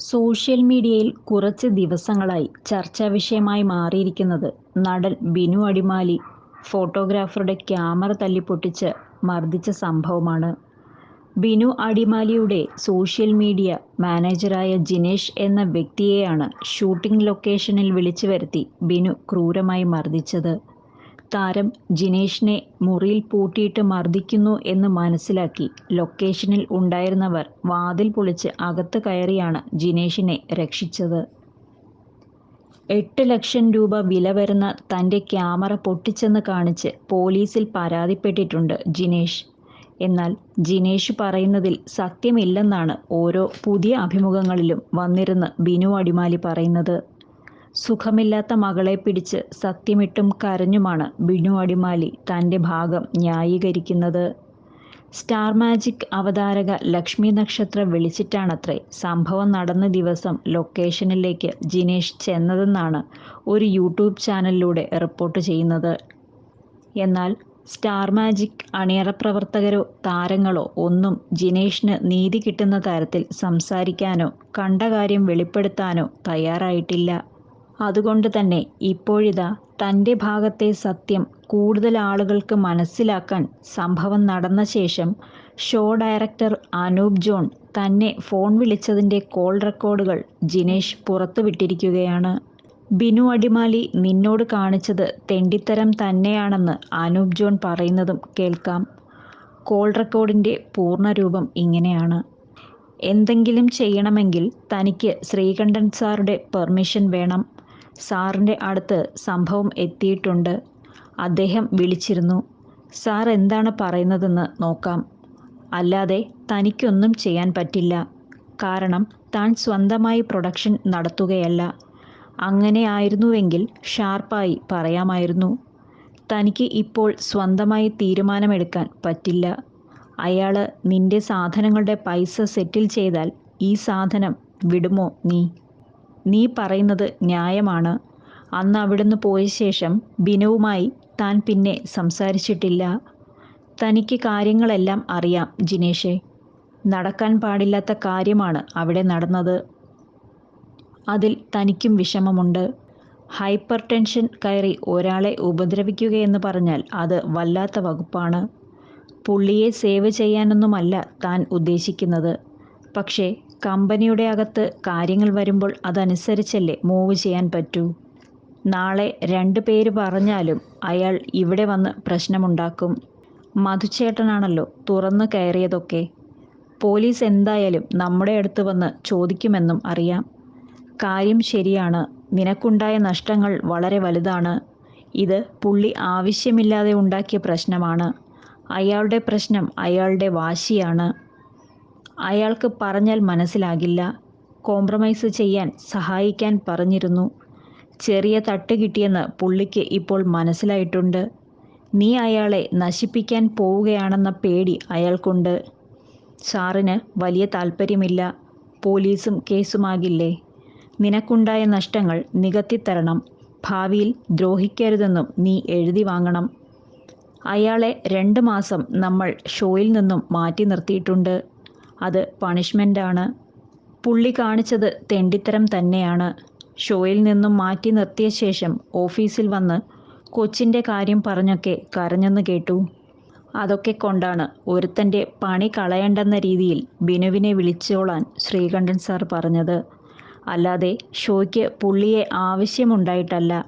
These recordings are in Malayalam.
സോഷ്യൽ മീഡിയയിൽ കുറച്ച് ദിവസങ്ങളായി ചർച്ചാ വിഷയമായി മാറിയിരിക്കുന്നത് നടൻ ബിനു അടിമാലി ഫോട്ടോഗ്രാഫറുടെ ക്യാമറ തല്ലിപ്പൊട്ടിച്ച് മർദ്ദിച്ച സംഭവമാണ്. ബിനു അടിമാലിയുടെ സോഷ്യൽ മീഡിയ മാനേജറായ ജിനേഷ് എന്ന വ്യക്തിയെയാണ് ഷൂട്ടിംഗ് ലൊക്കേഷനിൽ വിളിച്ചു വരുത്തി ബിനു ക്രൂരമായി മർദ്ദിച്ചത്. താരം ജിനേഷിനെ മുറിയിൽ പൂട്ടിയിട്ട് മർദ്ദിക്കുന്നു എന്ന് മനസ്സിലാക്കി ലൊക്കേഷനിൽ ഉണ്ടായിരുന്നവർ വാതിൽ പൊളിച്ച് അകത്ത് കയറിയാണ് ജിനേഷിനെ രക്ഷിച്ചത്. എട്ട് ലക്ഷം രൂപ വില വരുന്ന തന്റെ ക്യാമറ പൊട്ടിച്ചെന്ന് കാണിച്ച് പോലീസിൽ പരാതിപ്പെട്ടിട്ടുണ്ട് ജിനേഷ്. എന്നാൽ ജിനേഷ് പറയുന്നതിൽ സത്യമില്ലെന്നാണ് ഓരോ പുതിയ അഭിമുഖങ്ങളിലും വന്നിരുന്ന് ബിനു അടിമാലി പറയുന്നത്. സുഖമില്ലാത്ത മകളെ പിടിച്ച് സത്യമിട്ടും കരഞ്ഞുമാണ് ബിനു അടിമാലി തന്റെ ഭാഗം ന്യായീകരിക്കുന്നത്. സ്റ്റാർ മാജിക് അവതാരക ലക്ഷ്മി നക്ഷത്ര വിളിച്ചിട്ടാണത്രേ സംഭവം നടന്ന ദിവസം ലൊക്കേഷനിലേക്ക് ജിനേഷ് ചെന്നതെന്നാണ് ഒരു യൂട്യൂബ് ചാനലിലൂടെ റിപ്പോർട്ട് ചെയ്യുന്നത്. എന്നാൽ സ്റ്റാർ മാജിക് അണിയറ പ്രവർത്തകരോ താരങ്ങളോ ഒന്നും ജിനേഷിന് നീതി കിട്ടുന്ന തരത്തിൽ സംസാരിക്കാനോ കണ്ട കാര്യം വെളിപ്പെടുത്താനോ തയ്യാറായിട്ടില്ല. അതുകൊണ്ട് തന്നെ ഇപ്പോഴിതാ തന്റെ ഭാഗത്തെ സത്യം കൂടുതൽ ആളുകൾക്ക് മനസ്സിലാക്കാൻ സംഭവം നടന്ന ശേഷം ഷോ ഡയറക്ടർ അനൂപ് ജോൺ തന്നെ ഫോൺ വിളിച്ചതിന്റെ കോൾ റെക്കോർഡുകൾ ജിനേഷ് പുറത്തുവിട്ടിരിക്കുകയാണ്. ബിനു അടിമാലി നിന്നോട് കാണിച്ചത് തെണ്ടിത്തരം തന്നെയാണെന്ന് അനൂപ് ജോൺ പറയുന്നതും കേൾക്കാം. കോൾ റെക്കോർഡിന്റെ പൂർണരൂപം ഇങ്ങനെയാണ്. എന്തെങ്കിലും ചെയ്യണമെങ്കിൽ തനിക്ക് ശ്രീകണ്ഠൻ സാറുടെ പെർമിഷൻ വേണം. സാറിന്റെ അടുത്ത് സംഭവം എത്തിയിട്ടുണ്ട്. അദ്ദേഹം വിളിച്ചിരുന്നു. സാർ എന്താണ് പറയുന്നതെന്ന് നോക്കാം. അല്ലാതെ തനിക്കൊന്നും ചെയ്യാൻ പറ്റില്ല. കാരണം താൻ സ്വന്തമായി പ്രൊഡക്ഷൻ നടത്തുകയല്ല. അങ്ങനെയായിരുന്നുവെങ്കിൽ ഷാർപ്പായി പറയാമായിരുന്നു. തനിക്ക് ഇപ്പോൾ സ്വന്തമായി തീരുമാനമെടുക്കാൻ പറ്റില്ല. അയാൾ നിന്റെ സാധനങ്ങളുടെ പൈസ സെറ്റിൽ ചെയ്താൽ ഈ സാധനം വിടുമോ നീ? നീ പറയുന്നത് ന്യായമാണ്. അന്ന് അവിടുന്ന് പോയ ശേഷം ബിനുവുമായി താൻ പിന്നെ സംസാരിച്ചിട്ടില്ല. തനിക്ക് കാര്യങ്ങളെല്ലാം അറിയാം ജിനേഷേ. നടക്കാൻ പാടില്ലാത്ത കാര്യമാണ് അവിടെ നടന്നത്. അതിൽ തനിക്കും വിഷമമുണ്ട്. ഹൈപ്പർ ടെൻഷൻ കയറി ഒരാളെ ഉപദ്രവിക്കുകയെന്ന് പറഞ്ഞാൽ അത് വല്ലാത്ത വകുപ്പാണ്. പുള്ളിയെ സേവ് ചെയ്യാനൊന്നുമല്ല താൻ ഉദ്ദേശിക്കുന്നത്. പക്ഷേ കമ്പനിയുടെ അകത്ത് കാര്യങ്ങൾ വരുമ്പോൾ അതനുസരിച്ചല്ലേ മൂവ് ചെയ്യാൻ പറ്റൂ. നാളെ രണ്ട് പേര് പറഞ്ഞാലും അയാൾ ഇവിടെ വന്ന് പ്രശ്നമുണ്ടാക്കും. മധുച്ചേട്ടനാണല്ലോ തുറന്നു കയറിയതൊക്കെ. പോലീസ് എന്തായാലും നമ്മുടെ അടുത്ത് വന്ന് ചോദിക്കുമെന്നും അറിയാം. കാര്യം ശരിയാണ്. നിനക്കുണ്ടായ നഷ്ടങ്ങൾ വളരെ വലുതാണ്. ഇത് പുള്ളി ആവശ്യമില്ലാതെ ഉണ്ടാക്കിയ പ്രശ്നമാണ്. അയാളുടെ പ്രശ്നം അയാളുടെ വാശിയാണ്. അയാൾക്ക് പറഞ്ഞാൽ മനസ്സിലാകില്ല. കോംപ്രമൈസ് ചെയ്യാൻ സഹായിക്കാൻ പറഞ്ഞിരുന്നു. ചെറിയ തട്ട് കിട്ടിയെന്ന് പുള്ളിക്ക് ഇപ്പോൾ മനസ്സിലായിട്ടുണ്ട്. നീ അയാളെ നശിപ്പിക്കാൻ പോവുകയാണെന്ന പേടി അയാൾക്കുണ്ട്. സാറിന് വലിയ താല്പര്യമില്ല പോലീസും കേസുമാകില്ലേ. നിനക്കുണ്ടായ നഷ്ടങ്ങൾ നികത്തിത്തരണം. ഭാവിയിൽ ദ്രോഹിക്കരുതെന്നും നീ എഴുതി വാങ്ങണം. അയാളെ രണ്ട് മാസം നമ്മൾ ഷോയിൽ നിന്നും മാറ്റി നിർത്തിയിട്ടുണ്ട്. അത് പണിഷ്മെന്റാണ് പുള്ളി കാണിച്ചത് തെണ്ടിത്തരം തന്നെയാണ്. ഷോയിൽ നിന്നും മാറ്റി നിർത്തിയ ശേഷം ഓഫീസിൽ വന്ന് കൊച്ചിന്റെ കാര്യം പറഞ്ഞൊക്കെ കരഞ്ഞെന്ന് കേട്ടു. അതൊക്കെ കൊണ്ടാണ് ഒരുത്തന്റെ പണി കളയണ്ടെന്ന രീതിയിൽ ബിനുവിനെ വിളിച്ചോളാൻ ശ്രീകണ്ഠൻ സാർ പറഞ്ഞത്. അല്ലാതെ ഷോയ്ക്ക് പുള്ളിയെ ആവശ്യമുണ്ടായിട്ടല്ല.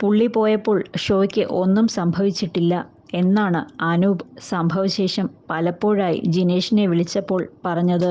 പുള്ളി പോയപ്പോൾ ഷോയ്ക്ക് ഒന്നും സംഭവിച്ചിട്ടില്ല എന്നാണ് അനൂപ് സംഭവശേഷം പലപ്പോഴായി ജിനേഷിനെ വിളിച്ചപ്പോൾ പറഞ്ഞത്.